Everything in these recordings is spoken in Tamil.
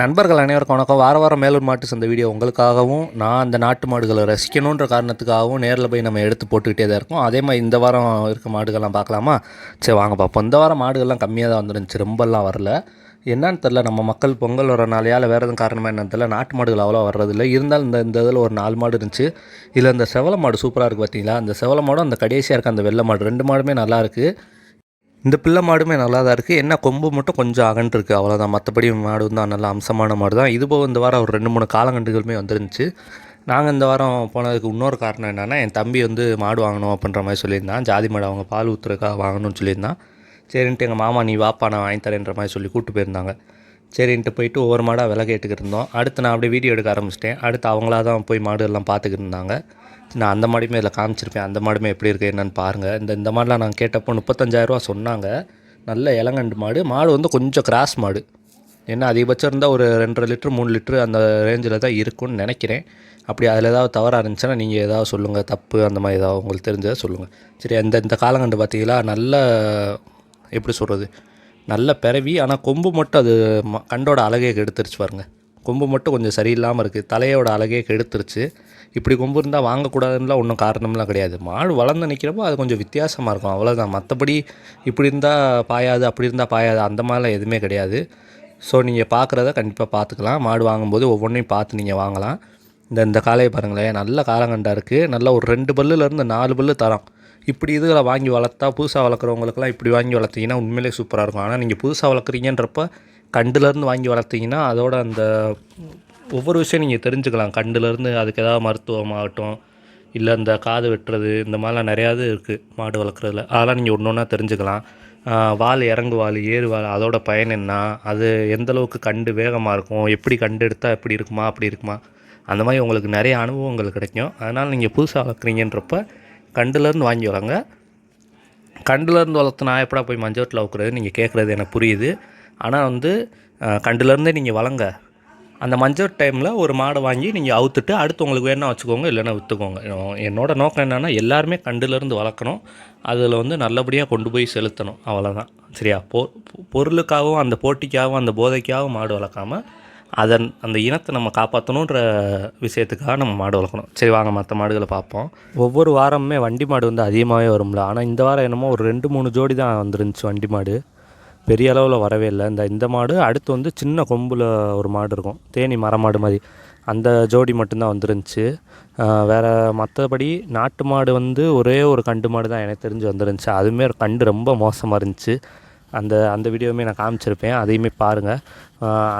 நண்பர்கள் அனைவருக்கும் வணக்கம். வார வாரம் மேலூர் மாட்டு சந்தை வீடியோ உங்களுக்காகவும் நான் அந்த நாட்டு மாடுகளை ரசிக்கணுன்ற காரணத்துக்காகவும் நேரில் போய் நம்ம எடுத்து போட்டுக்கிட்டே தான் இருக்கோம். அதே மாதிரி இந்த வாரம் இருக்க மாடுகள்லாம் பார்க்கலாமா? சரி வாங்க பார்ப்போம். இந்த வாரம் மாடுகள்லாம் கம்மியாக தான் வந்துருந்துச்சு. ரொம்பலாம் வரல. என்னன்னு தெரில நம்ம மக்கள் பொங்கல் வரனாலையா இல்லை வேறு எதுவும் காரணமாக என்னன்னு தெரில நாட்டு மாடுகள் அவ்வளோ வர்றதில்ல. இருந்தாலும் இந்த இந்த இதில் ஒரு நாலு மாடு இருந்துச்சு. இதில் இந்த செவல மாடு சூப்பராக இருக்குது பார்த்தீங்களா? அந்த செவல மாடும் அந்த கடைசியாக இருக்க அந்த வெள்ளை மாடு ரெண்டு மாடுமே நல்லா இருக்குது இந்த பிள்ளை மாடுமே நல்லா தான் இருக்குது என்ன கொம்பு மட்டும் கொஞ்சம் அகன்றிருக்கு அவ்வளோதான் மற்றபடி மாடு தான் நல்ல அம்சமான மாடு தான். இது போக இந்த வாரம் ஒரு ரெண்டு மூணு காலங்கண்டுகளுமே வந்துருந்துச்சு. நாங்கள் இந்த வாரம் போனதுக்கு இன்னொரு காரணம் என்னென்னா என் தம்பி வந்து மாடு வாங்கணும் அப்படின்ற மாதிரி சொல்லியிருந்தான். ஜாதி மாடு அவங்க பால் ஊற்றுறதுக்காக வாங்கணும்னு சொல்லியிருந்தான். சரின்ட்டு எங்கள் மாமா நீ வாப்பா நான் வாங்கி தரேன்ற மாதிரி சொல்லி கூப்பிட்டு போயிருந்தாங்க. சரின்ட்டு போயிட்டு ஒவ்வொரு மாடாக விலை கேட்டுக்கிட்டு இருந்தோம். அடுத்து நான் அப்படியே வீடியோ எடுக்க ஆரம்பிச்சிட்டேன். அடுத்து அவங்களா தான் போய் மாடு எல்லாம் பார்த்துக்கிட்டு இருந்தாங்க. நான் அந்த மாடியுமே இதில் காமிச்சிருப்பேன். அந்த மாடுமே எப்படி இருக்குது என்னென்னு பாருங்கள் இந்த இந்த மாடெலாம் நான் கேட்டப்போ முப்பத்தஞ்சாயிரரூவா சொன்னாங்க. நல்ல இளங்கண்டு மாடு. மாடு வந்து கொஞ்சம் கிராஸ் மாடு. ஏன்னா அதிகபட்சம் இருந்தால் ஒரு ரெண்டரை லிட்ரு மூணு லிட்ரு அந்த ரேஞ்சில் தான் இருக்கும்னு நினைக்கிறேன். அப்படி அதில் ஏதாவது தவறாக இருந்துச்சுன்னா நீங்கள் ஏதாவது சொல்லுங்கள் தப்பு அந்த மாதிரி ஏதாவது உங்களுக்கு தெரிஞ்சதை சொல்லுங்கள் சரி இந்த இந்த காலங்கண்டு பார்த்தீங்களா? நல்ல எப்படி சொல்கிறது நல்ல பிறவி. ஆனால் கொம்பு மட்டும் அது ம- கண்டோட அழகே கெடுத்துருச்சு பாருங்கள் கொம்பு மட்டும் கொஞ்சம் சரியில்லாமல் இருக்குது தலையோட அழகே கெடுத்துருச்சு. இப்படி கொம்பு இருந்தால் வாங்கக்கூடாதுன்னுலாம் ஒன்றும் காரணம்லாம் கிடையாது. மாடு வளர்ந்து நிற்கிறப்போ அது கொஞ்சம் வித்தியாசமாக இருக்கும். அவ்வளோதான் மற்றபடி இப்படி இருந்தால் பாயாது அப்படி இருந்தால் பாயாது அந்த மாதிரிலாம் எதுவுமே கிடையாது. ஸோ நீங்கள் பார்க்குறத கண்டிப்பாக பார்த்துக்கலாம் மாடு வாங்கும்போது ஒவ்வொன்றையும் பார்த்து நீங்கள் வாங்கலாம். இந்த இந்த காலையை பாருங்களேன். நல்ல காலங்கண்டா இருக்குது நல்ல ஒரு ரெண்டு பல்லுலேருந்து நாலு பல்லு தரோம். இப்படி இதுகளை வாங்கி வளர்த்தா புதுசாக வளர்க்குறவங்களுக்குலாம் இப்படி வாங்கி வளர்த்தீங்கன்னா உண்மையிலே சூப்பராக இருக்கும். ஆனால் நீங்கள் புதுசாக வளர்க்குறீங்கன்றப்ப கண்டுலேருந்து வாங்கி வளர்த்தீங்கன்னா அதோட அந்த ஒவ்வொரு விஷயம் நீங்கள் தெரிஞ்சுக்கலாம். கண்டுலேருந்து அதுக்கு ஏதாவது மருத்துவமாகட்டும் இல்லை இந்த காது வெட்டுறது இந்த மாதிரிலாம் நிறையாது இருக்குது மாடு வளர்க்குறதுல. அதெல்லாம் நீங்கள் ஒன்று ஒன்றா தெரிஞ்சுக்கலாம். வால் இறங்கு வால் ஏறு வால் அதோட பயன் என்ன? அது எந்தளவுக்கு கண்டு வேகமாக இருக்கும்? எப்படி கண்டு எடுத்தால் எப்படி இருக்குமா? அப்படி இருக்குமா? அந்த மாதிரி உங்களுக்கு நிறைய அனுபவங்கள் கிடைக்கும். அதனால் நீங்கள் புதுசாக வளர்க்குறீங்கன்றப்ப கண்டுலேருந்து வாங்கி வளங்க கண்டுலேருந்து வளர்த்து நான் எப்படா போய் மஞ்சள் வளர்க்குறது? நீங்கள் கேட்குறது எனக்கு புரியுது. ஆனால் வந்து கண்டுலேருந்தே நீங்கள் வளங்க. அந்த மஞ்சள் டைமில் ஒரு மாடை வாங்கி நீங்கள் அவுத்துட்டு அடுத்து உங்களுக்கு வேணால் வச்சுக்கோங்க இல்லைன்னா விற்றுக்கோங்க என்னோட நோக்கம் என்னென்னா எல்லாருமே கண்டுலேருந்து வளர்க்கணும். அதில் வந்து நல்லபடியாக கொண்டு போய் செலுத்தணும். அவ்வளோதான் சரியா? பொ பொருளுக்காகவும் அந்த போட்டிக்காகவும் அந்த போதைக்காகவும் மாடு வளர்க்காமல் அதன் அந்த இனத்தை நம்ம காப்பாற்றணுன்ற விஷயத்துக்காக நம்ம மாடு வளர்க்கணும். சரி வாங்க மற்ற மாடுகளை பார்ப்போம். ஒவ்வொரு வாரமுமே வண்டி மாடு வந்து அதிகமாகவே வரும்ல. ஆனால் இந்த வாரம் என்னமோ ஒரு ரெண்டு மூணு ஜோடி தான் வந்துருந்துச்சு வண்டி மாடு. பெரிய அளவில் வரவே இல்லை. இந்த இந்த மாடு அடுத்து வந்து சின்ன கொம்பில் ஒரு மாடு இருக்கும். தேனி மரமாடு மாதிரி. அந்த ஜோடி மட்டும்தான் வந்துருந்துச்சு. வேறு மற்றபடி நாட்டு மாடு வந்து ஒரே ஒரு கண்டு மாடு தான் எனக்கு தெரிஞ்சு வந்துருந்துச்சு. அதுவுமே ஒரு கண்டு ரொம்ப மோசமாக இருந்துச்சு. அந்த அந்த வீடியோவுமே நான் காமிச்சிருப்பேன். அதையுமே பாருங்கள்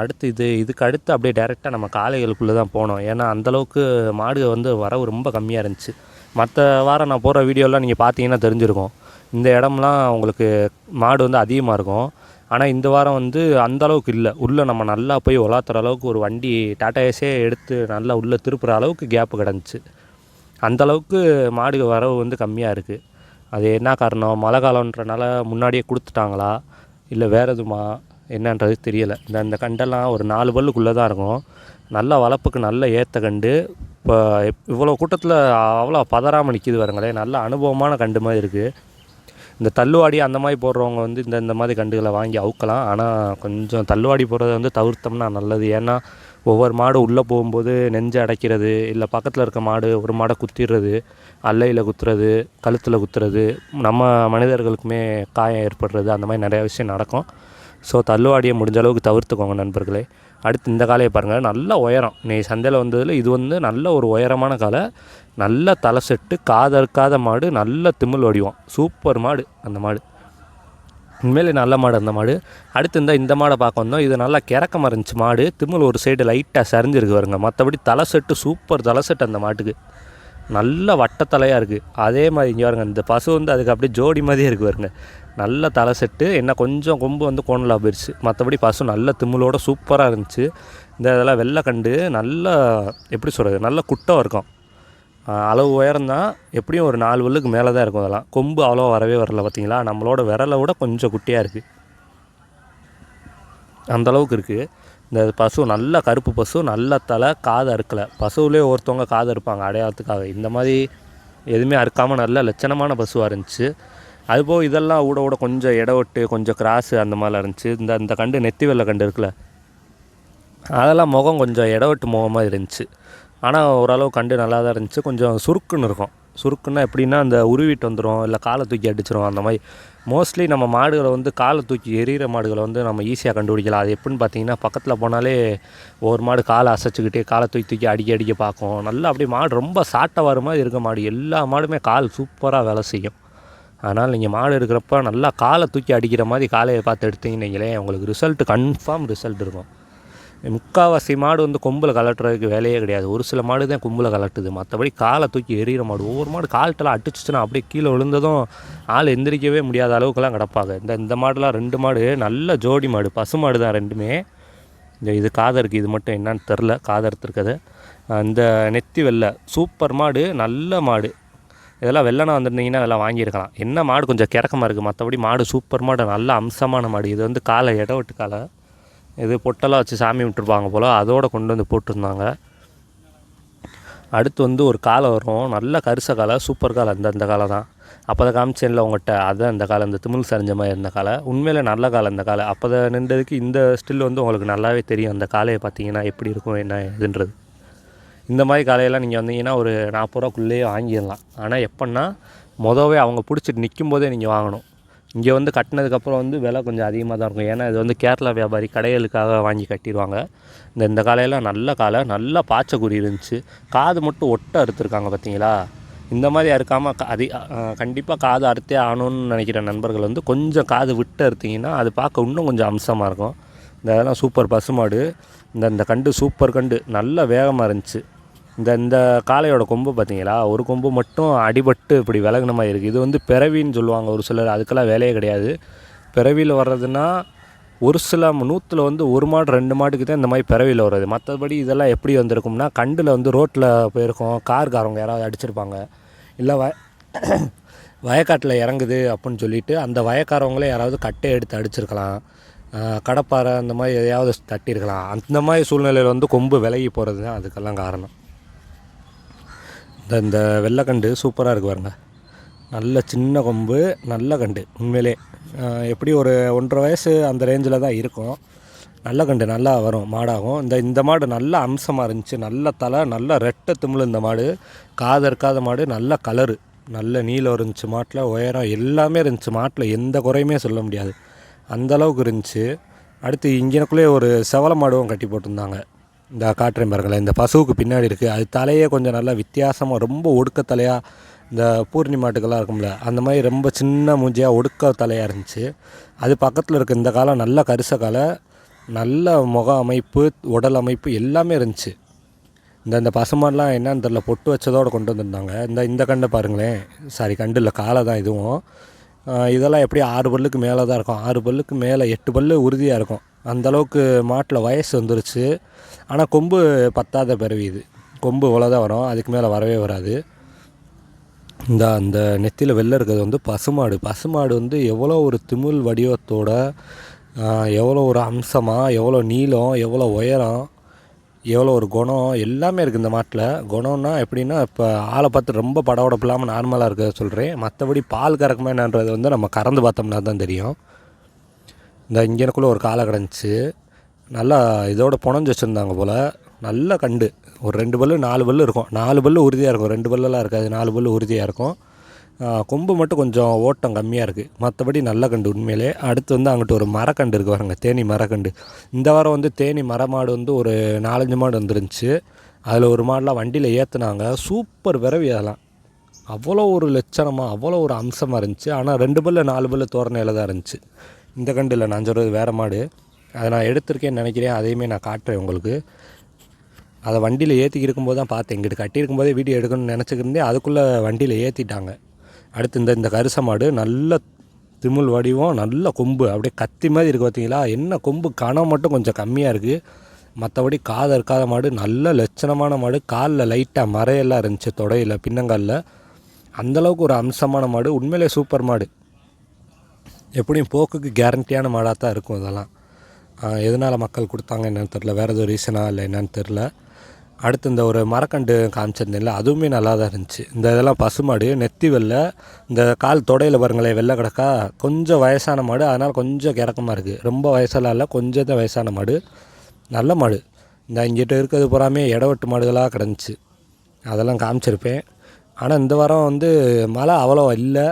அடுத்து இது இதுக்கு அடுத்து அப்படியே டேரெக்டாக நம்ம காளைகளுக்குள்ளே தான் போனோம். ஏன்னா அந்தளவுக்கு மாடு வந்து வரவு ரொம்ப கம்மியாக இருந்துச்சு. மற்ற வாரம் நான் போகிற வீடியோலாம் நீங்கள் பார்த்தீங்கன்னா தெரிஞ்சிருக்கும். இந்த இடம்லாம் உங்களுக்கு மாடு வந்து அதிகமாக இருக்கும். ஆனால் இந்த வாரம் வந்து அந்த அளவுக்கு இல்லை. உள்ளே நம்ம நல்லா போய் உலாத்துற அளவுக்கு ஒரு வண்டி டாட்டா ஏஸே எடுத்து நல்லா உள்ளே திருப்புற அளவுக்கு கேப்பு கிடந்துச்சு. அந்தளவுக்கு மாடு வரவு வந்து கம்மியாக இருக்குது அது என்ன காரணம்? மழை காலம்ன்றனால முன்னாடியே கொடுத்துட்டாங்களா? இல்லை வேறு எதுமா? என்னன்றது தெரியலை. இந்த இந்த கண்டெல்லாம் ஒரு நாலு பல்லுக்குள்ளே தான் இருக்கும். நல்ல வளர்ப்புக்கு நல்ல ஏற்ற கண்டு. இப்போ இவ்வளோ கூட்டத்தில் அவ்வளோ பதறாமல் நிற்கிது வரங்களே நல்ல அனுபவமான கண்டு மாதிரி இருக்குது இந்த தள்ளுவாடி அந்த மாதிரி போடுறவங்க வந்து இந்த இந்த மாதிரி கண்டுகளை வாங்கி அவுக்கலாம். ஆனால் கொஞ்சம் தள்ளுவாடி போடுறத வந்து தவிர்த்தோம்னா நல்லது. ஏன்னா ஒவ்வொரு மாடு உள்ளே போகும்போது நெஞ்சை அடைக்கிறது இல்லை பக்கத்தில் இருக்க மாடு ஒரு மாடை குத்திடுறது அல்லையில் குத்துறது கழுத்தில் குத்துறது நம்ம மனிதர்களுக்குமே காயம் ஏற்படுறது அந்த மாதிரி நிறையா விஷயம் நடக்கும். ஸோ தள்ளுவாடியை முடிஞ்ச அளவுக்கு தவிர்த்துக்கோங்க நண்பர்களே. அடுத்து இந்த காலையை பாருங்கள் நல்ல உயரம். நீ சந்தையில் வந்ததில் இது வந்து நல்ல ஒரு உயரமான காலை நல்ல தலை செட்டு காதற்காத மாடு நல்ல திமில் வடிவோம். சூப்பர் மாடு அந்த மாடு. உண்மையிலே நல்ல மாடு அந்த மாடு. அடுத்து இருந்தால் இந்த மாடை பார்க்க வந்தோம். இது நல்லா கிறக்கமாக இருந்துச்சு மாடு. திமில் ஒரு சைடு லைட்டாக சரிஞ்சிருக்கு வருங்க மற்றபடி தலை செட்டு சூப்பர் தலை செட்டு அந்த மாட்டுக்கு. நல்ல வட்டத்தலையாக இருக்குது அதே மாதிரி இங்கே வருங்க இந்த பசு வந்து அதுக்கு அப்படியே ஜோடி மாதிரியே இருக்குது வருங்க நல்ல தலை செட்டு. என்ன கொஞ்சம் கொம்பு வந்து கோணலாக போயிடுச்சு மற்றபடி பசு நல்ல திமிலோட சூப்பராக இருந்துச்சு. இந்த இதெல்லாம் வெள்ளை கண்டு நல்ல எப்படி சொல்கிறது நல்ல குட்டம் இருக்கும். அளவு உயரம்தான். எப்படியும் ஒரு நாலு வல்லுக்கு மேலே தான் இருக்கும் அதெல்லாம். கொம்பு அவ்வளோ வரவே வரல பார்த்தீங்களா நம்மளோட விரலை விட கொஞ்சம் குட்டியாக இருக்குது அந்த அளவுக்கு இருக்குது இந்த பசு நல்ல கருப்பு பசு நல்ல தலை காது அறுக்கலை. பசுவிலே ஒருத்தவங்க காது அறுப்பாங்க அடையாளத்துக்காக. இந்த மாதிரி எதுவுமே அறுக்காமல் நல்ல லட்சணமான பசுவாக இருந்துச்சு. அதுபோக இதெல்லாம் ஊட ஊட கொஞ்சம் இடவட்டு கொஞ்சம் கிராஸு அந்த மாதிரிலாம் இருந்துச்சு. இந்த இந்த கண்டு நெத்தி வெள்ளை கண்டு இருக்குல்ல அதெல்லாம் முகம் கொஞ்சம் இடவெட்டு முகமாக இருந்துச்சு. ஆனால் ஓரளவு கண்டு நல்லா தான் இருந்துச்சு. கொஞ்சம் சுருக்குன்னு இருக்கும். சுருக்குன்னா எப்படின்னா அந்த உருவிட்டு வந்துடும் இல்லை காலை தூக்கி அடிச்சிரும் அந்த மாதிரி. மோஸ்ட்லி நம்ம மாடுகளை வந்து காலை தூக்கி எரியிற மாடுகளை வந்து நம்ம ஈஸியாக கண்டுபிடிக்கலாம். அது எப்படின்னு பார்த்தீங்கன்னா பக்கத்தில் போனாலே ஒரு மாடு காலை அசைச்சிக்கிட்டே காலை தூக்கி தூக்கி அடிக்க அடிக்க பார்க்கும். நல்லா அப்படியே மாடு ரொம்ப சாட்டை வர மாதிரி இருக்க மாடு. எல்லா மாடுமே கால் சூப்பராக வேலை செய்யும். அதனால் நீங்கள் மாடு இருக்கிறப்ப நல்லா காலை தூக்கி அடிக்கிற மாதிரி காலையை பார்த்து எடுத்தீங்கன்னு உங்களுக்கு ரிசல்ட் கன்ஃபார்ம் ரிசல்ட் இருக்கும். முக்கால்வாசி மாடு வந்து கொம்பில் கலட்டுறதுக்கு வேலையே கிடையாது. ஒரு சில மாடு தான் கொம்பில் கலட்டுது. மற்றபடி காலை தூக்கி எறிகிற மாடு. ஒவ்வொரு மாடு கால்ட்டெல்லாம் அடிச்சிச்சுன்னா அப்படியே கீழே விழுந்ததும் ஆள் எந்திரிக்கவே முடியாத அளவுக்குலாம் கிடப்பாங்க. இந்த இந்த மாடுலாம் ரெண்டு மாடு நல்ல ஜோடி மாடு. பசு மாடு தான் ரெண்டுமே. இந்த இது காதருக்கு இது மட்டும் என்னன்னு தெரில. காதறுத்துருக்குது இந்த நெத்தி வெள்ளை சூப்பர் மாடு நல்ல மாடு. இதெல்லாம் வெள்ளனா வந்திருந்தீங்கன்னா இதெல்லாம் வாங்கியிருக்கலாம். என்ன மாடு கொஞ்சம் கிறக்கமாக இருக்குது மற்றபடி மாடு சூப்பர் மாடு நல்ல அம்சமான மாடு. இது வந்து காலை இட விட்டு காலை இது பொட்டெல்லாம் வச்சு சாமி விட்டுருப்பாங்க போல் அதோடு கொண்டு வந்து போட்டிருந்தாங்க. அடுத்து வந்து ஒரு காலை வரும். நல்ல கரிச காலை சூப்பர் காலை. இந்த அந்த காலை தான். அப்போ தான் காமிச்சேன்ல உங்கள்கிட்ட. அதுதான் இந்த காலை இந்த திமிழ் சரிஞ்ச மாதிரி இருந்த காலை. உண்மையில் நல்ல காலை இந்த காலை. அப்போ தான் நின்றதுக்கு இந்த ஸ்டில் வந்து உங்களுக்கு நல்லாவே தெரியும். அந்த காலையை பார்த்தீங்கன்னா எப்படி இருக்கும் என்ன இதுன்றது இந்த மாதிரி காலையெல்லாம் நீங்கள் வந்தீங்கன்னா ஒரு நாற்பது ரூபாக்குள்ளேயே வாங்கிடலாம். ஆனால் எப்படின்னா மொதவே அவங்க பிடிச்சிட்டு நிற்கும் போதே நீங்கள் வாங்கணும். இங்கே வந்து கட்டினதுக்கப்புறம் வந்து விலை கொஞ்சம் அதிகமாக தான் இருக்கும். ஏன்னா இது வந்து கேரளா வியாபாரி கடைகளுக்காக வாங்கி கட்டிடுவாங்க. இந்த இந்த காலையெல்லாம் நல்ல காலை நல்ல பாச்சக்குடி இருந்துச்சு. காது மட்டும் ஒட்ட அறுத்துருக்காங்க பார்த்தீங்களா இந்த மாதிரி அறுக்காமல் அதி கண்டிப்பாக காது அறுத்தே ஆகணும்னு நினைக்கிற நண்பர்கள் வந்து கொஞ்சம் காது விட்டு அறுத்திங்கன்னா அது பார்க்க இன்னும் கொஞ்சம் அம்சமாக இருக்கும். இந்த இதெல்லாம் சூப்பர் பசுமாடு. இந்த இந்த கண்டு சூப்பர் கண்டு. நல்ல வேகமாக இருந்துச்சு. இந்த இந்த காளையோட கொம்பு பார்த்தீங்களா? ஒரு கொம்பு மட்டும் அடிபட்டு இப்படி விலகுன மாதிரி இருக்குது இது வந்து பிறவின்னு சொல்லுவாங்க. ஒரு சிலர் அதுக்கெல்லாம் வேலையே கிடையாது. பிறவியில் வர்றதுன்னா ஒரு சில நூற்றில் வந்து ஒரு மாடு ரெண்டு மாட்டுக்கு தான் இந்த மாதிரி பிறவியில் வர்றது. மற்றபடி இதெல்லாம் எப்படி வந்திருக்கும்னா கண்டில் வந்து ரோட்டில் போயிருக்கோம். கார்காரவங்க யாராவது அடிச்சிருப்பாங்க. இல்லை வ வயக்காட்டில் இறங்குது அப்படின்னு சொல்லிட்டு அந்த வயக்காரவங்களே யாராவது கட்டை எடுத்து அடிச்சிருக்கலாம். கடப்பாறை கடப்பாரை அந்த மாதிரி எதையாவது தட்டியிருக்கலாம். அந்த மாதிரி சூழ்நிலையில் வந்து கொம்பு விலகி போகிறது தான் அதுக்கெல்லாம் காரணம். இந்த இந்த வெள்ளைக்கண்டு சூப்பராக இருக்கு பாருங்க. நல்ல சின்ன கொம்பு நல்ல கண்டு உண்மையிலே. எப்படி ஒரு ஒன்றரை வயசு அந்த ரேஞ்சில் தான் இருக்கும். நல்ல கண்டு நல்லா வரும் மாடாகும். இந்த இந்த மாடு நல்ல அம்சமாக இருந்துச்சு நல்ல தலை நல்ல ரெட்டை திமிழ் இந்த மாடு. காது இருக்காத மாடு நல்ல கலரு நல்ல நீளம் இருந்துச்சு மாட்டில் உயரம் எல்லாமே இருந்துச்சு மாட்டில் எந்த குறையுமே சொல்ல முடியாது. அந்தளவுக்கு இருந்துச்சு. அடுத்து இங்கனக்குள்ளேயே ஒரு செவல மாடுவும் கட்டி போட்டிருந்தாங்க. இந்த காட்டுறேன் பாருங்களேன் இந்த பசுவுக்கு பின்னாடி இருக்குது அது தலையே கொஞ்சம் நல்லா வித்தியாசமாக ரொம்ப ஒடுக்க தலையாக இந்த பூர்ணி மாட்டுக்கெல்லாம் இருக்கும்ல அந்த மாதிரி ரொம்ப சின்ன மூஞ்சியாக ஒடுக்க தலையாக இருந்துச்சு. அது பக்கத்தில் இருக்க இந்த காலம் நல்ல கரிச காலை நல்ல முக அமைப்பு உடல் அமைப்பு எல்லாமே இருந்துச்சு. இந்த இந்த பசுமாடெலாம் என்னன்னு தெரில பொட்டு வச்சதோடு கொண்டு வந்திருந்தாங்க. இந்த இந்த கண்டை பாருங்களேன். சாரி கண்டு இல்லை காலை தான் இதுவும். இதெல்லாம் எப்படி ஆறு பல்லுக்கு மேலே தான் இருக்கும். ஆறு பல்லுக்கு மேலே எட்டு பல்லு உறுதியாக இருக்கும். அந்தளவுக்கு மாட்டில் வயசு வந்துருச்சு. ஆனால் கொம்பு பத்தாத பிறவி இது. கொம்பு இவ்வளோதான் வரும். அதுக்கு மேலே வரவே வராது. இந்த அந்த நெத்தியில் வெளில இருக்கிறது வந்து பசுமாடு. பசுமாடு வந்து எவ்வளோ ஒரு திமிழ் வடிவத்தோட எவ்வளோ ஒரு அம்சமாக எவ்வளோ நீளம் எவ்வளோ உயரம் எவ்வளோ ஒரு குணம் எல்லாமே இருக்குது இந்த மாட்டில். குணம்னா எப்படின்னா இப்போ ஆளை பார்த்து ரொம்ப படபடப்பு இல்லாமல் நார்மலாக இருக்க சொல்கிறேன் மற்றபடி பால் கறக்குமா என்னன்றது வந்து நம்ம கறந்து பார்த்தோம்னா தான் தெரியும். இந்த இங்கனக்குள்ளே ஒரு காலை கிடந்துச்சு நல்லா இதோட புனஞ்சு வச்சுருந்தாங்க போல். நல்ல கண்டு. ஒரு ரெண்டு பல்லு நாலு பல்லு இருக்கும். நாலு பல்லு உறுதியாக இருக்கும். ரெண்டு பல்லெல்லாம் இருக்காது. நாலு பல்லு உறுதியாக இருக்கும். கொம்பு மட்டும் கொஞ்சம் ஓட்டம் கம்மியாக இருக்குது மற்றபடி நல்ல கண்டு உண்மையிலே. அடுத்து வந்து அங்கிட்டு ஒரு மரக்கண்டு இருக்குது பாருங்க தேனி மரக்கண்டு. இந்த வாரம் வந்து தேனி மரமாடு வந்து ஒரு நாலஞ்சு மாடு வந்துருந்துச்சு. அதில் ஒரு மாடெலாம் வண்டியில் ஏற்றுனாங்க சூப்பர் விரவி அதெல்லாம். அவ்வளோ ஒரு லட்சணமாக அவ்வளோ ஒரு அம்சமாக இருந்துச்சு. ஆனால் ரெண்டு பல்ல நாலு பல்ல தோரணையில் தான் இருந்துச்சு. இந்த கண்டு இல்லை நான் சொல்கிறது வேறு மாடு. அதை நான் எடுத்திருக்கேன்னு நினைக்கிறேன். அதையுமே நான் காட்டுறேன் உங்களுக்கு. அதை வண்டியில் ஏற்றிக்கி இருக்கும்போது தான் பார்த்தேன். இங்கிட்டு கட்டியிருக்கும் போதே வீடியோ எடுக்கணும்னு நினச்சிக்கிருந்தேன் அதுக்குள்ளே வண்டியில் ஏற்றிட்டாங்க அடுத்து இந்த இந்த கரிச மாடு நல்ல திமிழ் வடிவம் நல்ல கொம்பு. அப்படியே கத்தி மாதிரி இருக்குது பார்த்தீங்களா என்ன கொம்பு? கனம் மட்டும் கொஞ்சம் கம்மியாக இருக்குது மற்றபடி காதை இருக்காத மாடு நல்ல லட்சணமான மாடு. காலில் லைட்டாக மறையெல்லாம் இருந்துச்சு தொடையில் பின்னங்காலில். அந்தளவுக்கு ஒரு அம்சமான மாடு. உண்மையிலே சூப்பர் மாடு. எப்படியும் போக்குக்கு கேரண்டியான மாடாக தான் இருக்கும் இதெல்லாம். எதனால் மக்கள் கொடுத்தாங்க என்னென்னு தெரில வேறு எதுவும் ரீசனாக இல்லை என்னன்னு தெரில அடுத்து இந்த ஒரு மரக்கண்டு காமிச்சிருந்தேன்ல அதுவுமே நல்லா தான் இருந்துச்சு. இந்த இதெல்லாம் பசுமாடு நெத்தி வெள்ளை இந்த கால் தொடையில் பாருங்களேன் வெள்ளை கிடக்கா கொஞ்சம் வயசான மாடு அதனால் கொஞ்சம் கிறக்கமாக இருக்குது ரொம்ப வயசெல்லாம் இல்லை கொஞ்சம் தான் வயசான மாடு. நல்ல மாடு. இந்த இங்கிட்ட இருக்கிறது பூராமே இடவெட்டு மாடுகளாக கிடந்துச்சு. அதெல்லாம் காமிச்சிருப்பேன். ஆனால் இந்த வாரம் வந்து மழை அவ்வளோ இல்லை.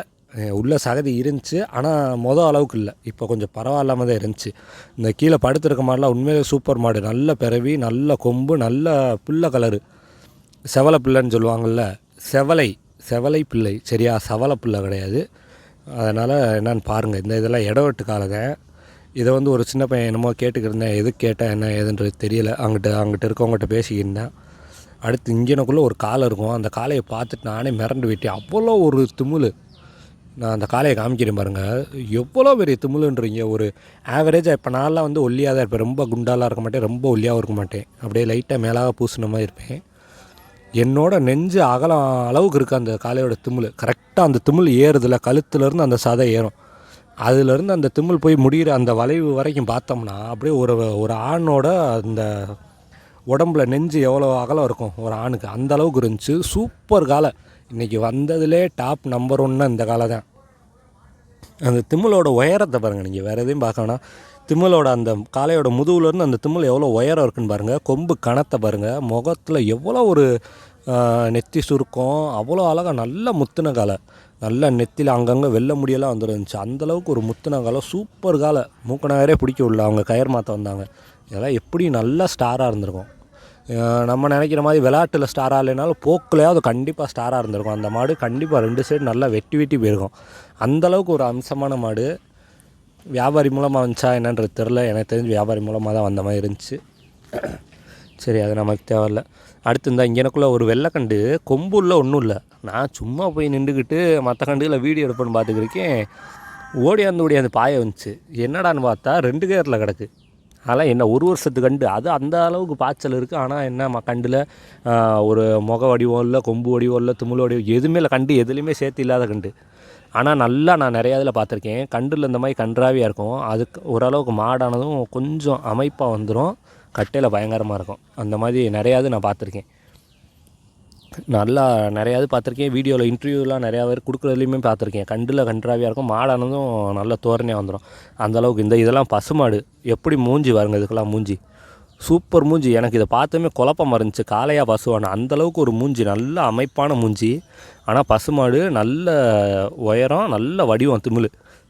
உள்ள சகதி இருந்துச்சு. ஆனால் மொதல் அளவுக்கு இல்லை. இப்போ கொஞ்சம் பரவாயில்லாமல் தான் இருந்துச்சு. இந்த கீழே படுத்துருக்க மாடெலாம் உண்மையிலே சூப்பர் மாடு. நல்ல பிறவி நல்ல கொம்பு நல்ல பிள்ளை கலரு. செவலை பிள்ளைன்னு சொல்லுவாங்கள்ல செவலை செவலை பிள்ளை. சரியா? செவலை பிள்ளை கிடையாது. அதனால் என்னன்னு பாருங்கள் இந்த இதெல்லாம் இடவெட்டு காலதான் இதை வந்து ஒரு சின்ன பையன் என்னமோ கேட்டுக்கிருந்தேன் எதுக்கு கேட்டேன் என்ன ஏதுன்றது தெரியல. அங்கிட்ட அங்கிட்ட இருக்கவங்ககிட்ட பேசிக்கிருந்தேன் அடுத்து இங்கனக்குள்ளே ஒரு காலை இருக்கும். அந்த காளையை பார்த்துட்டு நானே மிரண்டு விட்டேன் அவ்வளோ ஒரு துமுல் நான் அந்த காளையை காமிக்கிறேன் பாருங்கள் எவ்வளோ பெரிய திமுலுன்றீங்க ஒரு ஆவரேஜாக இப்போ நான்லாம் வந்து ஒல்லியாக தான் இருப்பேன். ரொம்ப குண்டாலாம் இருக்க மாட்டேன். ரொம்ப ஒல்லியாகவும் இருக்க மாட்டேன். அப்படியே லைட்டாக மேலாக பூசின மாதிரி இருப்பேன். என்னோட நெஞ்சு அகலம் அளவுக்கு இருக்குது அந்த காலையோட திமில் கரெக்டாக அந்த திமில் ஏறுதில்ல கழுத்துலேருந்து அந்த சதை ஏறும். அதுலேருந்து அந்த திமில் போய் முடிகிற அந்த வளைவு வரைக்கும் பார்த்தோம்னா அப்படியே ஒரு ஒரு ஆணோட அந்த உடம்புல நெஞ்சு எவ்வளோ அகலம் இருக்கும். ஒரு ஆணுக்கு. அந்த அளவுக்கு இருந்துச்சு. சூப்பர் காலை இன்றைக்கி வந்ததுலே டாப் நம்பர் ஒன்று இந்த காலை தான் அந்த திமிலோட உயரத்தை பாருங்கள் நீங்கள் வேறு எதையும் பார்க்கணும் வேணாம். அந்த காளையோட முதுகுலேருந்து அந்த திமில் எவ்வளோ உயரம் இருக்குன்னு பாருங்கள் கொம்பு கணத்தை பாருங்கள் முகத்தில் எவ்வளோ ஒரு நெத்தி சுருக்கம் அவ்வளோ அழகாக நல்ல முத்தின காலை நல்லா நெத்தியில் அங்கங்கே வெல்ல முடியெல்லாம் வந்துருந்துச்சு. அந்தளவுக்கு ஒரு முத்தின காலை சூப்பர் காலை மூக்கனகரே பிடிக்க விடல அவங்க கயர் மாற்ற வந்தாங்க. இதெல்லாம் எப்படி நல்லா ஸ்டாராக இருந்திருக்கும். நம்ம நினைக்கிற மாதிரி விளையாட்டில் ஸ்டாராக இல்லைனாலும் போக்குலையாவது கண்டிப்பாக ஸ்டாராக இருந்திருக்கும். அந்த மாடு கண்டிப்பாக ரெண்டு சைடு நல்லா வெட்டி வெட்டி போயிருக்கும். அந்தளவுக்கு ஒரு அம்சமான மாடு. வியாபாரி மூலமாக வந்துச்சா என்னன்றது தெரில எனக்கு தெரிஞ்சு வியாபாரி மூலமாக தான் வந்த மாதிரி இருந்துச்சு. சரி அது நமக்கு தேவையில்ல. அடுத்து இந்த இங்கனக்குள்ளே ஒரு வெள்ளைக்கண்டு. கொம்பு உள்ள ஒன்றும் இல்லை. நான் சும்மா போய் நின்றுக்கிட்டு மற்ற கண்டுகளை வீடியோ எடுப்பேன்னு பார்த்துக்கிருக்கேன் ஓடியாந்து ஓடியாந்து பாய வந்துச்சு. என்னடான்னு பார்த்தா ரெண்டு கேரில் கிடக்கு. அதெல்லாம் என்ன ஒரு வருஷத்து கண்டு. அது அந்த அளவுக்கு பாய்ச்சல் இருக்குது ஆனால் என்ன கண்டில் ஒரு முக வடிவம் இல்லை கொம்பு வடிவம் இல்லை துமுல் வடிவம் எதுவுமே இல்லை. கண்டு எதுலேயுமே சேர்த்து இல்லாத கண்டு. ஆனால் நல்லா நான் நிறையா இதில் பார்த்துருக்கேன். கண்டில் இந்த மாதிரி கன்றாவியாக இருக்கும். அதுக்கு ஓரளவுக்கு மாடானதும் கொஞ்சம் அமைப்பாக வந்துடும் கட்டையில் பயங்கரமாக இருக்கும். அந்த மாதிரி நிறையாது நான் பார்த்துருக்கேன். நல்லா நிறையாவது பார்த்துருக்கேன். வீடியோவில் இன்டர்வியூலாம் நிறையா பேர் கொடுக்குறதுலையுமே பார்த்துருக்கேன். கண்டில் கன்றாவியாக இருக்கும் மாடானதும் நல்ல தோரணையாக வந்துடும் அந்த அளவுக்கு இந்த இதெல்லாம் பசுமாடு எப்படி மூஞ்சி வருங்க இதுக்கெல்லாம் மூஞ்சி. சூப்பர் மூஞ்சி. எனக்கு இதை பார்த்தோமே குழப்பம் இருந்துச்சு. காலையாக பசுவான அந்தளவுக்கு ஒரு மூஞ்சி நல்ல அமைப்பான மூஞ்சி. ஆனால் பசுமாடு நல்ல உயரம் நல்ல வடிவம் திமிழ்.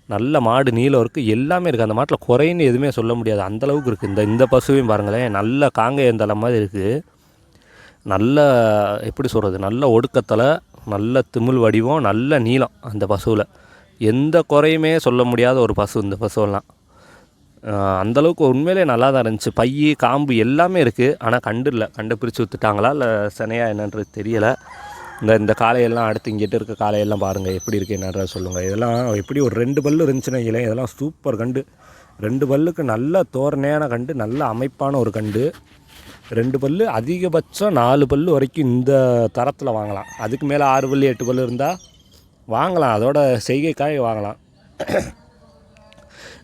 நல்ல மாடு நீளம் இருக்குது எல்லாமே இருக்குது அந்த மாட்டில் குறைன்னு எதுவுமே சொல்ல முடியாது. அந்தளவுக்கு இருக்குது இந்த இந்த பசுவையும் பாருங்களேன். நல்ல காங்கேயம் மாதிரி இருக்குது நல்ல எப்படி சொல்கிறது நல்ல ஒடுக்கத்தில் நல்ல திமிழ் வடிவம் நல்ல நீளம் அந்த பசுவில். எந்த குறையுமே சொல்ல முடியாத ஒரு பசு இந்த பசுவெல்லாம். அந்தளவுக்கு உண்மையிலே நல்லா தான் இருந்துச்சு. பை காம்பு எல்லாமே இருக்குது ஆனால் கண்டு இல்லை. கண்டு பிரித்து வித்துட்டாங்களா? இல்லை சனையா என்னன்றது தெரியலை. இந்த இந்த காளையெல்லாம் அடுத்து இங்கிட்ட இருக்க காளையெல்லாம் பாருங்கள் எப்படி இருக்குது என்னன்ற சொல்லுங்கள் இதெல்லாம் எப்படி ஒரு ரெண்டு பல்லு இருந்துச்சுன்னா இல்லை இதெல்லாம் சூப்பர் கண்டு. ரெண்டு பல்லுக்கு நல்ல தோரணையான கண்டு நல்ல அமைப்பான ஒரு கண்டு. ரெண்டு பல்லு அதிகபட்சம் நாலு பல்லு வரைக்கும் இந்த தரத்தில் வாங்கலாம். அதுக்கு மேலே ஆறு பல்லு எட்டு பல்லு இருந்தால் வாங்கலாம். அதோட செய்கைக்காய் வாங்கலாம்.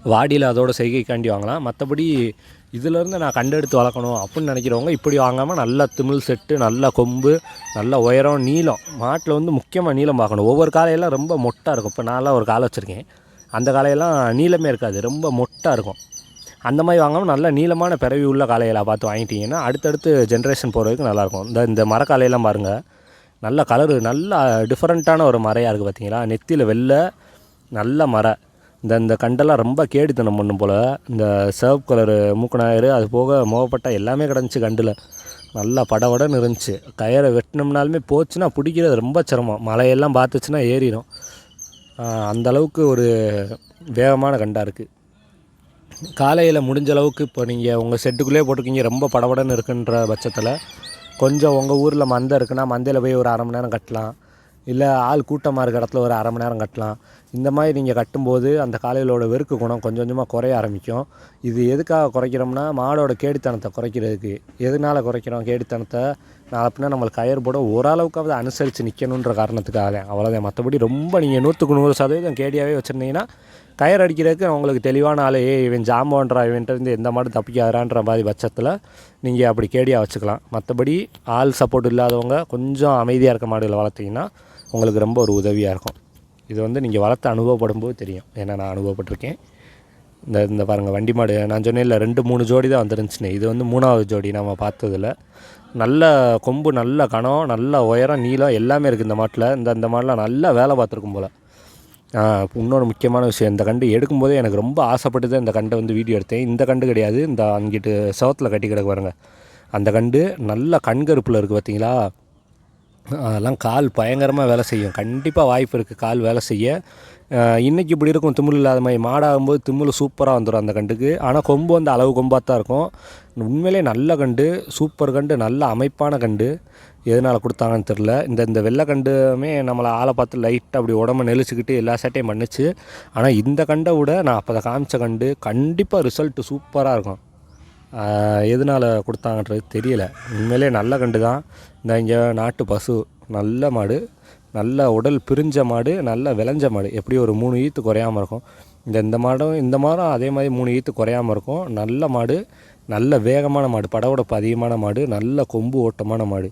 வாடியில் அதோட செய்கைக்காண்டி வாங்கலாம். மற்றபடி இதிலேருந்து நான் கண்டெடுத்து வளர்க்கணும் அப்படின்னு நினைக்கிறவங்க இப்படி வாங்காமல் நல்ல திமிழ் செட்டு நல்ல கொம்பு நல்ல உயரம் நீளம் மாட்டில் வந்து முக்கியமாக நீளம் பார்க்கணும். ஒவ்வொரு காலையெல்லாம் ரொம்ப மொட்டாக இருக்கும். இப்போ நான்லாம் ஒரு காலை வச்சுருக்கேன். அந்த காலையெல்லாம் நீளமே இருக்காது. ரொம்ப மொட்டாக இருக்கும். அந்த மாதிரி வாங்காமல் நல்ல நீளமான பிறவி உள்ள காளைகளை பார்த்து வாங்கிட்டீங்கன்னா அடுத்தடுத்து ஜென்ரேஷன் போகிறதுக்கு நல்லாயிருக்கும். இந்த இந்த மரக்காலையெல்லாம் பாருங்கள் நல்ல கலரு நல்ல டிஃப்ரெண்ட்டான ஒரு மரையாக இருக்குது பார்த்தீங்களா நெத்தியில் வெள்ளை நல்ல மரை. இந்த இந்த கண்டெல்லாம் ரொம்ப கேடித்தனம் பண்ணும் போல். இந்த சிவப்பு கலரு மூக்கநாயர் அது போக மோகப்பட்டா எல்லாமே கிடந்துச்சு கண்டில். நல்லா படவடன்னு இருந்துச்சு. கயரை வெட்டினோம்னாலுமே போச்சுன்னா பிடிக்கிறது ரொம்ப சிரமம். மலையெல்லாம் பார்த்துச்சுன்னா ஏறிடும். அந்தளவுக்கு அந்த அளவுக்கு ஒரு வேகமான கண்டாக இருக்குது காலையில் முடிஞ்ச அளவுக்கு இப்போ நீங்கள் உங்கள் செட்டுக்குள்ளே போட்டிருக்கீங்க. ரொம்ப படபடன்னு இருக்குன்ற பட்சத்தில் கொஞ்சம் உங்கள் ஊரில் மந்தை இருக்குன்னா மந்தையில் போய் ஒரு அரை மணி நேரம் கட்டலாம். இல்லை ஆள் கூட்டமாக இருக்கிற இடத்துல ஒரு அரை மணி நேரம் கட்டலாம். இந்த மாதிரி நீங்கள் கட்டும்போது அந்த காலையிலோட வெறுக்கு குணம் கொஞ்சம் கொஞ்சமாக குறைய ஆரம்பிக்கும். இது எதுக்காக குறைக்கிறோம்னா மாடோட கேடித்தனத்தை குறைக்கிறதுக்கு. எதனால் குறைக்கிறோம் கேடித்தனத்தை? நான் அப்படின்னா நம்மளுக்கு கயிறு போட ஓரளவுக்காவது அனுசரித்து நிற்கணுன்ற காரணத்துக்காக. அவ்வளோதான் மற்றபடி ரொம்ப நீங்கள் நூற்றுக்கு நூறு சதவீதம் கேடியாகவே வச்சுருந்தீங்கன்னா டயர் அடிக்கிறதுக்கு அவங்களுக்கு தெளிவான ஆளே இவன் ஜாம்பவான்றா இவன்ட்டு எந்த மாடு தப்பிக்காதான்ற மாதிரி பட்சத்தில் நீங்கள் அப்படி கேடியாக வச்சுக்கலாம். மற்றபடி ஆள் சப்போர்ட் இல்லாதவங்க கொஞ்சம் அமைதியாக இருக்க மாடுகளை வளர்த்தீங்கன்னா உங்களுக்கு ரொம்ப ஒரு உதவியாக இருக்கும். இது வந்து நீங்கள் வளர்த்து அனுபவப்படும் போது தெரியும். ஏன்னா நான் அனுபவப்பட்டிருக்கேன். இந்த இந்த பாருங்கள் வண்டி மாடு நான் சொன்னேன்ல ரெண்டு மூணு ஜோடி தான் வந்துருந்துச்சுன்னு. இது வந்து மூணாவது ஜோடி நம்ம பார்த்ததில். நல்ல கொம்பு நல்ல கனம் நல்ல உயரம் நீளம் எல்லாமே இருக்குது இந்த மாட்டில். இந்த இந்த மாடெலாம் நல்லா வேலை பார்த்துருக்கும் போல். இன்னொரு முக்கியமான விஷயம் இந்த கண்டு எடுக்கும்போதே எனக்கு ரொம்ப ஆசைப்பட்டு தான் இந்த கண்டை வந்து வீடியோ எடுத்தேன். இந்த கண்டு கிடையாது. இந்த அங்கிட்டு சவத்தில் கட்டி கிடக்கு பாருங்க. அந்த கண்டு நல்ல கண்கருப்பில் இருக்குது பார்த்தீங்களா அதெல்லாம் கால் பயங்கரமாக வேலை செய்யும். கண்டிப்பாக வாய்ப்பு இருக்குது கால் வேலை செய்ய. இன்றைக்கி இப்படி இருக்கும் திமிழ் இல்லாத மாதிரி மாடாகும்போது திமிழ் சூப்பராக வந்துடும் அந்த கண்டுக்கு. ஆனால் கொம்பு வந்து அளவு கொம்பாக தான் இருக்கும். உண்மையிலே நல்ல கண்டு சூப்பர் கண்டு நல்ல அமைப்பான கண்டு. எதனால் கொடுத்தாங்கன்னு தெரில இந்த இந்த வெள்ளை கண்டுமே நம்மளை ஆளை பார்த்து லைட்டாக அப்படி உடம்பு நெளிச்சுக்கிட்டு எல்லா சேட்டையும் பண்ணிச்சு. ஆனால் இந்த கண்டை விட நான் அப்போ காமிச்ச கண்டு கண்டிப்பாக ரிசல்ட்டு சூப்பராக இருக்கும். எதனால் கொடுத்தாங்கன்றது தெரியல. உண்மையிலே நல்ல கண்டு தான் இந்த இங்கே நாட்டு பசு நல்ல மாடு. நல்ல உடல் பிரிஞ்ச மாடு நல்ல விளைஞ்ச மாடு. எப்படி ஒரு மூணு ஈத்து குறையாமல் இருக்கும்? இந்த இந்த மாடும் இந்த மாடும் அதே மாதிரி மூணு ஈத்து குறையாமல் இருக்கும். நல்ல மாடு நல்ல வேகமான மாடு படவுடப்பு அதிகமான மாடு நல்ல கொம்பு ஓட்டமான மாடு.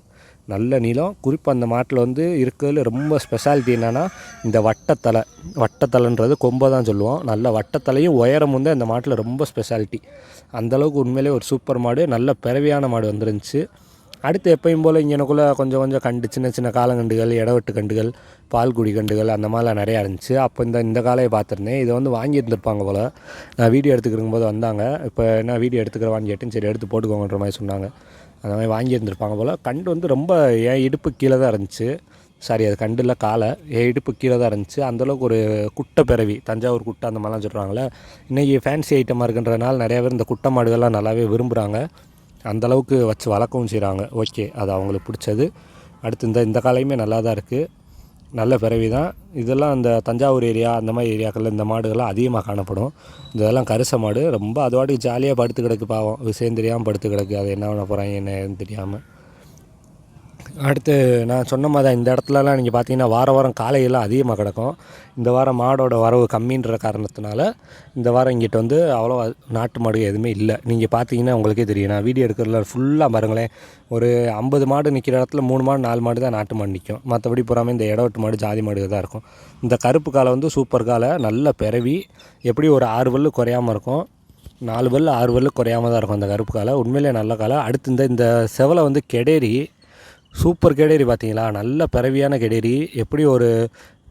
நல்ல நீளம். குறிப்பாக அந்த மாட்டில் வந்து இருக்கிறதுல ரொம்ப ஸ்பெஷாலிட்டி என்னென்னா இந்த வட்டத்தலை. வட்டத்தலைன்றது கொம்பை தான் சொல்லுவோம். நல்ல வட்டத்தலையும் உயரம் வந்து அந்த மாட்டில் ரொம்ப ஸ்பெஷாலிட்டி அந்தளவுக்கு உண்மையிலே ஒரு சூப்பர் மாடு. நல்ல பிறவியான மாடு வந்துருந்துச்சு. அடுத்து எப்பயும் போல் இங்கனக்குள்ளே கொஞ்சம் கொஞ்சம் கண்டு சின்ன சின்ன காலங்கண்டுகள் இடவெட்டு கண்டுகள் பால்குடி கண்டுகள் அந்த மாதிரிலாம் நிறையா இருந்துச்சு. அப்போ இந்த இந்த காலையை பார்த்துருந்தேன். இதை வந்து வாங்கியிருந்துருப்பாங்க போல். நான் வீடியோ எடுத்துக்கிறக்கும் போது வந்தாங்க. இப்போ என்ன வீடியோ எடுத்துக்கிறவான்னு கேட்டேன். சரி எடுத்து போட்டுக்கோங்கன்ற மாதிரி சொன்னாங்க. அந்த மாதிரி வாங்கியிருந்திருப்பாங்க போல். கண்டு வந்து ரொம்ப என் இடுப்பு கீழே தான் இருந்துச்சு. சாரி அது கண்டு இல்லை காலை. என் இடுப்பு கீழே தான் இருந்துச்சு. அந்தளவுக்கு ஒரு குட்டை பிறவி தஞ்சாவூர் குட்டை அந்த மாதிரிலாம் சொல்கிறாங்களே இன்றைக்கி ஃபேன்சி ஐட்டமாக இருக்குன்றதுனால நிறையா பேர் இந்த குட்டை மாடுகள்லாம் நல்லாவே விரும்புகிறாங்க அந்தளவுக்கு வச்சு வளர்க்கவும் செய்கிறாங்க. ஓகே அது அவங்களுக்கு பிடிச்சது. அடுத்து இந்த இந்த காலையுமே நல்லா தான் இருக்குது நல்ல பிறவி தான் இதெல்லாம் அந்த தஞ்சாவூர் ஏரியா அந்த மாதிரி ஏரியாக்களில் இந்த மாடுகள்லாம் அதிகமாக காணப்படும். இதெல்லாம் கரிச மாடு. ரொம்ப அதுவாட்டுக்கு ஜாலியாக படுத்து கிடக்கு பாவம். விஷயம் தெரியாமல் படுத்து கிடக்கு. அது என்ன பண்ண போகிறாங்க என்ன தெரியாமல் அடுத்து நான் சொன்ன மாதிரி தான் இந்த இடத்துலலாம் நீங்கள் பார்த்தீங்கன்னா வாரம் வாரம் காலையெல்லாம் அதிகமாக கிடக்கும். இந்த வாரம் மாடோட வரவு கம்மின்ற காரணத்தினால இந்த வாரம் இங்கிட்ட வந்து அவ்வளோ நாட்டு மாடு எதுவுமே இல்லை. நீங்கள் பார்த்தீங்கன்னா உங்களுக்கே தெரியும். நான் வீடியோ எடுக்கிறதுல ஃபுல்லாக பாருங்களேன். ஒரு ஐம்பது மாடு நிற்கிற இடத்துல மூணு மாடு நாலு மாடு தான் நாட்டு மாடு நிற்கும் மற்றபடி பூராமே இந்த இடவட்டு மாடு ஜாதி மாடு தான் இருக்கும். இந்த கருப்பு காலை வந்து சூப்பர் காலை. நல்ல பிறவி எப்படி ஒரு ஆறு பல்லு குறையாமல் இருக்கும். நாலு பல்லு ஆறு பல்லு குறையாம தான் இருக்கும் அந்த கருப்பு காலை. உண்மையிலே நல்ல காலை. அடுத்து இந்த இந்த செவலை வந்து கெடேரி சூப்பர் கெடேரி பார்த்தீங்களா நல்ல பிறவியான கெடேரி. எப்படி ஒரு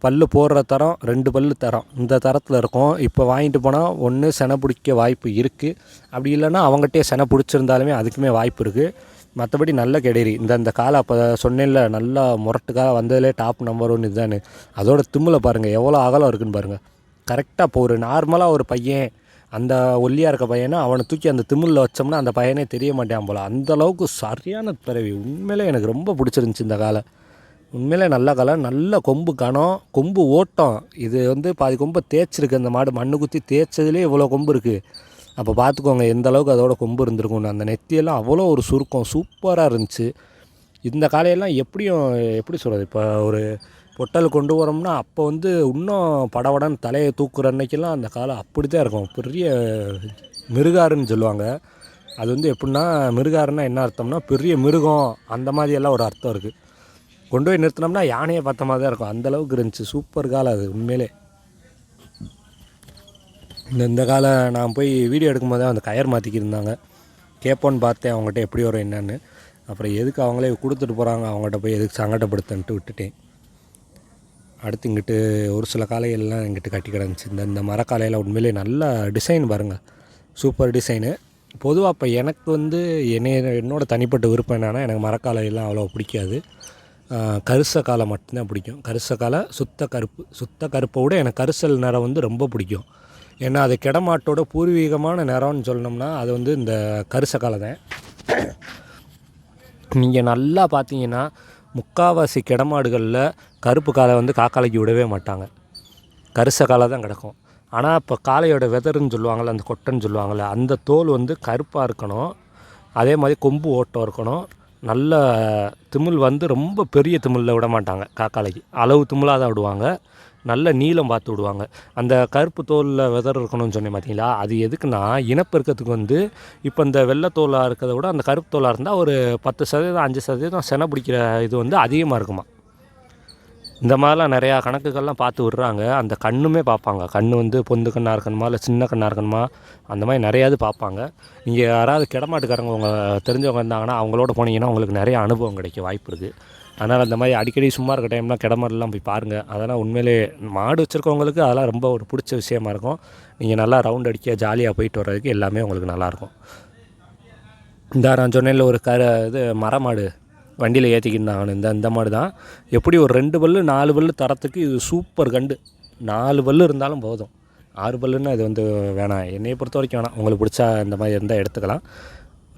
பல்லு போடுற தரம் ரெண்டு பல்லு தரம். இந்த தரத்தில் இருக்கும். இப்போ வாங்கிட்டு போனால் ஒன்று செனை பிடிக்க வாய்ப்பு இருக்குது அப்படி இல்லைன்னா அவங்ககிட்டயே செனை பிடிச்சிருந்தாலுமே அதுக்குமே வாய்ப்பு இருக்குது மற்றபடி நல்ல கெடேரி. இந்த இந்த காலை அப்போ சொன்னேன்ல நல்லா முரட்டுக்காக வந்ததுலே டாப் நம்பர் ஒன்று இதுதானு அதோட திம்மில் பாருங்கள் எவ்வளோ அகலம் இருக்குன்னு பாருங்கள் கரெக்டாக இப்போ ஒரு நார்மலாக ஒரு பையன் அந்த ஒல்லியாக இருக்க பையனை அவனை தூக்கி அந்த திமிழில் வச்சோம்னா அந்த பையனே தெரிய மாட்டான் போல். அந்த அளவுக்கு சரியான பிறவி. உண்மையிலே எனக்கு ரொம்ப பிடிச்சிருந்துச்சி இந்த காலை. உண்மையிலே நல்ல காலை. நல்ல கொம்பு கனம் கொம்பு ஓட்டம். இது வந்து பாதி கொம்பை தேய்ச்சிருக்கு. அந்த மாடு மண்ணு குத்தி தேய்ச்சதுலேயே இவ்வளோ கொம்பு இருக்குது அப்போ பார்த்துக்கோங்க எந்த அளவுக்கு அதோட கொம்பு இருந்திருக்கும்னு. அந்த நெத்தியெல்லாம் அவ்வளோ ஒரு சுருக்கம். சூப்பராக இருந்துச்சு. இந்த காலையெல்லாம் எப்படியும் எப்படி சொல்கிறது இப்போ ஒரு பொட்டல் கொண்டு வரோம்னா அப்போ வந்து இன்னும் படவடன்னு தலையை தூக்குற அன்னைக்கெல்லாம் அந்த காலம் அப்படி தான் இருக்கும். பெரிய மிருகாருன்னு சொல்லுவாங்க. அது வந்து எப்படின்னா மிருகாருன்னா என்ன அர்த்தம்னா பெரிய மிருகம் அந்த மாதிரியெல்லாம் ஒரு அர்த்தம் இருக்குது கொண்டு போய் நிறுத்தினோம்னா யானையை பார்த்த மாதிரி தான் இருக்கும் அந்தளவுக்கு இருந்துச்சு. சூப்பர் காலம் அது உண்மையிலே. இந்த இந்த காலம் நான் போய் வீடியோ எடுக்கும்போது அந்த கயர் மாற்றிக்கிருந்தாங்க கேட்போன்னு பார்த்தேன் அவங்ககிட்ட எப்படி வரும் என்னன்னு. அப்புறம் எதுக்கு அவங்களே கொடுத்துட்டு போகிறாங்க அவங்ககிட்ட போய் எதுக்கு சங்கடப்படுத்தன்ட்டு விட்டுட்டேன். அடுத்து இங்கிட்டு ஒரு சில காலையெல்லாம் இங்கிட்டு கட்டி கிடந்துச்சு. இந்த இந்த மரக்காலையில் உண்மையிலே நல்ல டிசைன் பாருங்கள் சூப்பர் டிசைனு பொதுவாக இப்போ எனக்கு வந்து என்னைய என்னோடய தனிப்பட்ட விருப்பம் என்னென்னா எனக்கு மரக்காலையெல்லாம் அவ்வளோ பிடிக்காது. கருச கரிச காலை மட்டும்தான் பிடிக்கும். கருச காலை சுத்த கருப்பு சுத்த கருப்பை விட எனக்கு கரிசல் நிறம் வந்து ரொம்ப பிடிக்கும். ஏன்னா அது கிடமாட்டோட பூர்வீகமான நிறம்னு சொல்லணும்னா அது வந்து இந்த கருச காலை தான் நீங்கள் நல்லா பார்த்தீங்கன்னா முக்காவாசி கிடமாடுகளில் கருப்பு காலை வந்து காக்காலைக்கு விடவே மாட்டாங்க. கரிச காலை தான் கிடக்கும். ஆனால் இப்போ காளையோட வெதருன்னு சொல்லுவாங்கள்ல அந்த கொட்டைன்னு சொல்லுவாங்கள்ல அந்த தோல் வந்து கருப்பாக இருக்கணும். அதே மாதிரி கொம்பு ஓட்டம் இருக்கணும். நல்ல திமிழ் வந்து ரொம்ப பெரிய திமிழில் விட மாட்டாங்க காக்காலைக்கு. அளவு திமிழாக தான் விடுவாங்க. நல்ல நீளம் பார்த்து விடுவாங்க. அந்த கருப்பு தோலில் வெதர் இருக்கணும்னு சொன்னேன் பார்த்தீங்களா அது எதுக்குன்னா இனப்பெருக்கத்துக்கு வந்து இப்போ இந்த வெள்ளை தோலாக இருக்கிறத விட அந்த கருப்பு தோலாக இருந்தால் ஒரு பத்து சதவீதம் அஞ்சு சதவீதம் செனை பிடிக்கிற இது வந்து அதிகமாக இருக்குமா? இந்த மாதிரிலாம் நிறையா கணக்குகள்லாம் பார்த்து விட்றாங்க. அந்த கண்ணுமே பார்ப்பாங்க. கண் வந்து பொந்து கண்ணாக இருக்கணுமா இல்லை சின்ன கண்ணாக இருக்கணுமா? அந்த மாதிரி நிறையாது பார்ப்பாங்க. நீங்கள் யாராவது கிடமாட்டுக்காரங்க உங்கள் தெரிஞ்சவங்க இருந்தாங்கன்னா அவங்களோட போனீங்கன்னா உங்களுக்கு நிறைய அனுபவம் கிடைக்க வாய்ப்பு இருக்குது அதனால் அந்த மாதிரி அடிக்கடி சும்மா இருக்க டைம்லாம் கிடமாடெல்லாம் போய் பாருங்கள் அதெல்லாம் உண்மையிலே மாடு வச்சுருக்கவங்களுக்கு அதெல்லாம் ரொம்ப ஒரு பிடிச்ச விஷயமா இருக்கும். நீங்கள் நல்லா ரவுண்ட் அடிக்க ஜாலியாக போயிட்டு வர்றதுக்கு எல்லாமே உங்களுக்கு நல்லாயிருக்கும் இந்த நான் சொன்னேன்ல ஒரு க இது மரமாடு. வண்டியில் ஏற்றிக்கிட்டு இந்த இந்த மாடு தான். எப்படி ஒரு ரெண்டு பல்லு நாலு பல்லு தரத்துக்கு இது சூப்பர் கண்டு. நாலு பல்லு இருந்தாலும் போதும். ஆறு பல்லுன்னா இது வந்து வேணாம். என்னையை பொறுத்த வரைக்கும் வேணாம். உங்களுக்கு பிடிச்சா இந்த மாதிரி இருந்தால் எடுத்துக்கலாம்.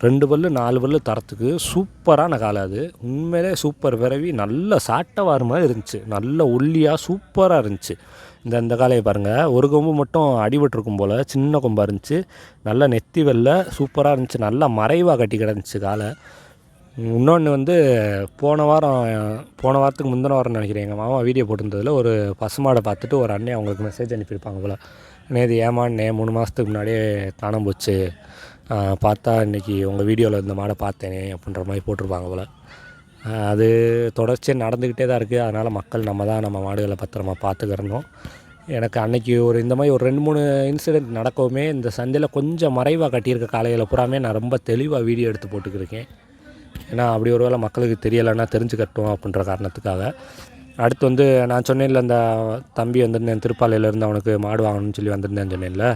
ரெண்டு பல்லு நாலு பல்லு தரத்துக்கு சூப்பரான காலை அது. உண்மையிலே சூப்பர் பிறவி நல்ல சாட்டவாறு மாதிரி இருந்துச்சு. நல்ல ஒல்லியாக சூப்பராக இருந்துச்சு. இந்த இந்த காலையை பாருங்கள் ஒரு கொம்பு மட்டும் அடிபட்டிருக்கும் போல் சின்ன கொம்பாக இருந்துச்சு. நல்ல நெத்தி வெள்ளை சூப்பராக இருந்துச்சு. நல்லா மறைவாக கட்டி கிடந்துச்சு காலை. இன்னொன்று வந்து போன வாரம் போன வாரத்துக்கு முந்தின வாரம் நினைக்கிறேன். எங்கள் மாமா வீடியோ போட்டிருந்ததில் ஒரு பசுமாடை பார்த்துட்டு ஒரு அண்ணன் அவங்களுக்கு மெசேஜ் அனுப்பியிருப்பாங்க போல். நேற்று ஏமான்னு மூணு மாதத்துக்கு முன்னாடியே காணாம போச்சு. பார்த்தா இன்றைக்கி உங்கள் வீடியோவில் இந்த மாடை பார்த்தேனே அப்படின்ற மாதிரி போட்டிருப்பாங்க போல். அது தொடர்ச்சியாக நடந்துக்கிட்டே தான் இருக்குது அதனால் மக்கள் நம்ம தான் நம்ம மாடுகளை பத்திரமா பார்த்துக்கிறணும். எனக்கு அன்னைக்கு ஒரு இந்த மாதிரி ஒரு ரெண்டு மூணு இன்சிடெண்ட் நடக்கவுமே இந்த சந்தையில் கொஞ்சம் மறைவாக கட்டியிருக்க காலையில் பூராமே நான் ரொம்ப தெளிவாக வீடியோ எடுத்து போட்டுக்கிருக்கேன். ஏன்னா அப்படி ஒருவேளை மக்களுக்கு தெரியலைன்னா தெரிஞ்சுக்கட்டும் அப்படின்ற காரணத்துக்காக. அடுத்து வந்து நான் சொன்னேன்ல அந்த தம்பி வந்திருந்தேன் திருப்பாலையிலேருந்து அவனுக்கு மாடு வாங்கணும்னு சொல்லி வந்திருந்தேன்னு சொன்னேன்ல.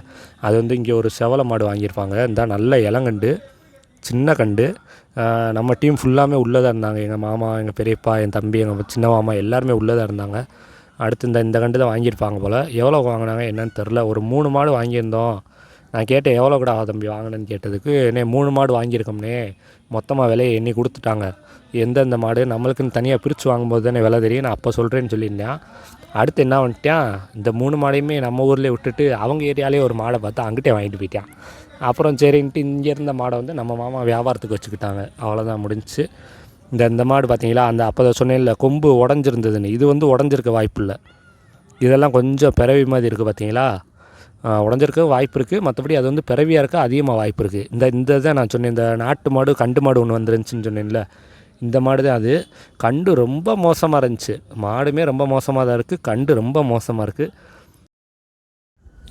அது வந்து இங்கே ஒரு செவலை மாடு வாங்கியிருப்பாங்க. இந்த நல்ல இளங்கண்டு சின்ன கண்டு. நம்ம டீம் ஃபுல்லாமே உள்ளே தான் இருந்தாங்க. எங்கள் மாமா எங்கள் பெரியப்பா என் தம்பி எங்கள் சின்ன மாமா எல்லாருமே உள்ளே தான் இருந்தாங்க. அடுத்து இந்த இந்த கண்டு தான் வாங்கியிருப்பாங்க போல். எவ்வளோ வாங்கினாங்க என்னன்னு தெரில ஒரு மூணு மாடு வாங்கியிருந்தோம். நான் கேட்டேன் எவ்வளோ கூட ஆகும் தம்பி வாங்கினேன்னு கேட்டதுக்கு என்ன மூணு மாடு வாங்கியிருக்கோம்னே. மொத்தமாக விலையை எண்ணி கொடுத்துட்டாங்க. எந்தெந்த மாடு நம்மளுக்குன்னு தனியாக பிரித்து வாங்கும்போது தானே விலை தெரியும். நான் அப்போ சொல்கிறேன்னு சொல்லியிருந்தேன். அடுத்து என்ன வந்துட்டேன் இந்த மூணு மாடையுமே நம்ம ஊரில் விட்டுட்டு அவங்க ஏரியாலே ஒரு மாடை பார்த்து அங்கிட்டே வாங்கிட்டு போயிட்டான். அப்புறம் சரின்ட்டு இங்கே இருந்த மாடை வந்து நம்ம மாமா வியாபாரத்துக்கு வச்சுக்கிட்டாங்க. அவ்வளோதான் முடிஞ்சுச்சு. இந்த இந்த மாடு பார்த்தீங்களா அந்த அப்போ சொன்னேன்ல கொம்பு உடஞ்சிருந்ததுன்னு. இது வந்து உடஞ்சிருக்க வாய்ப்பு இல்லை. இதெல்லாம் கொஞ்சம் பிறவி மாதிரி இருக்குது பார்த்தீங்களா? உடஞ்சிருக்க வாய்ப்பு இருக்குது மற்றபடி அது வந்து பிறவியாக இருக்க அதிகமாக வாய்ப்பு இருக்குது இந்த இந்த தான் நான் சொன்னேன் இந்த நாட்டு மாடு கண்டு மாடு ஒன்று வந்துருந்துச்சின்னு சொன்னேன்ல. இந்த மாடு தான் அது. கண்டு ரொம்ப மோசமாக இருந்துச்சு. மாடுமே ரொம்ப மோசமாக தான் இருக்குது கண்டு ரொம்ப மோசமாக இருக்குது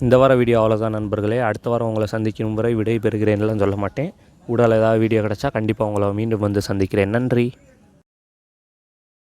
இந்த வார வீடியோ அவ்வளோதான் நண்பர்களே. அடுத்த வாரம் உங்களை சந்திக்கும் முறை விடை பெறுகிறேன்லாம் சொல்ல மாட்டேன். உடல் ஏதாவது வீடியோ கிடச்சா கண்டிப்பாக உங்களை மீண்டும் வந்து சந்திக்கிறேன். நன்றி.